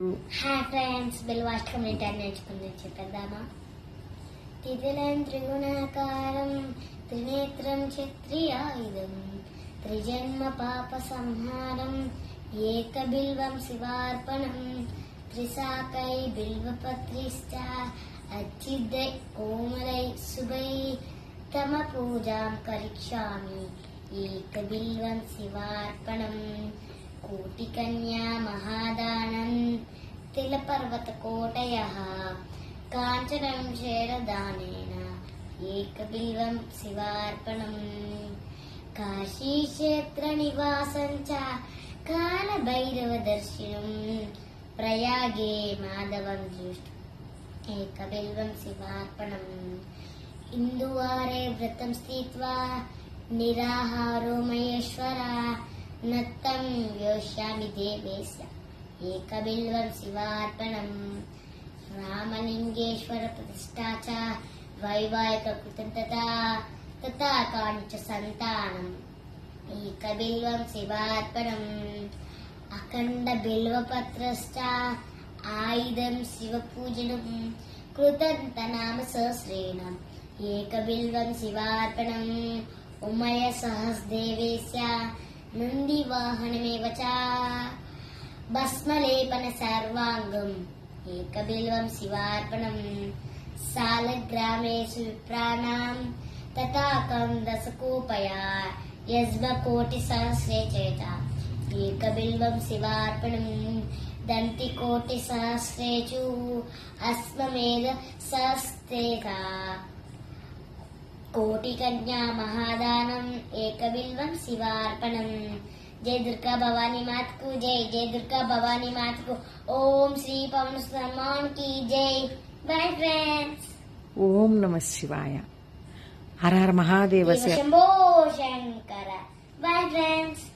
Hi friends బిల్ బిల్వాష్టకం రిటర్న్ నేర్చుకుని చెప్పేద్దామా తిథిలం త్రిగుణాకారం త్రినేత్రం క్షత్రియాయుధం త్రిజన్మ పాప సంహారం ఏక బిల్వం శివార్పణం త్రిశాకై బిల్వపత్రిశ్చ అచ్చిద్దై కోమలై శుభై తమ పూజాం కరిష్యామి ఏక బిల్వం శివార్పణం కోటికన్యా మహాదానం తిలపర్వతకోటయ కాంచనం శేరదానేన ఏకబిల్వం శివార్పణం. కాశీక్షేత్ర నివాసం చ కాలభైరవ దర్శనం ప్రయాగే మాధవం దృష్టి ఏకబిల్వం శివార్పణం. ఇందువారే వ్రతం స్థిత్వా నిరాహారో మహేశ్వర. నత్తం యోష్యామి దేవేశ. ఏకబిల్వం శివార్పణం. రామలింగేశ్వర ప్రతిష్టా చ వైవాహిక కృతం తథా సంతానం. ఏకబిల్వం శివార్పణం. అఖండ బిల్వపత్రశ్చ ఆయుధం శివపూజనం. కృతంత నామ సహస్రేణ. ఏకబిల్వం శివార్పణం. ఉమయ సహస్దేవేశ నందివాహనమేవ చ. భస్మలేపన సర్వాంగం ఏకబిల్వం శివార్పణం సాలగ్రామేషు విప్రాణాం తథాకం దశకూపయా దశకోపయా యజ్మకోటి సహస్రే చేత ఏకబిల్వం శివార్పణం దంతి కోటి సహస్రేచు అస్మమేధ సహస్రేత కోటి కన్యా మహాదానం ఏకబిల్వం శివార్పణం जय दुर्गा भवानी मात को जय जय दुर्गा भवानी मात को। ओम श्री पवन सम्मान की जय। बाय फ्रेंड्स ओम नमः शिवाय। हर हर महादेव से शंभो शंकर। Bye friends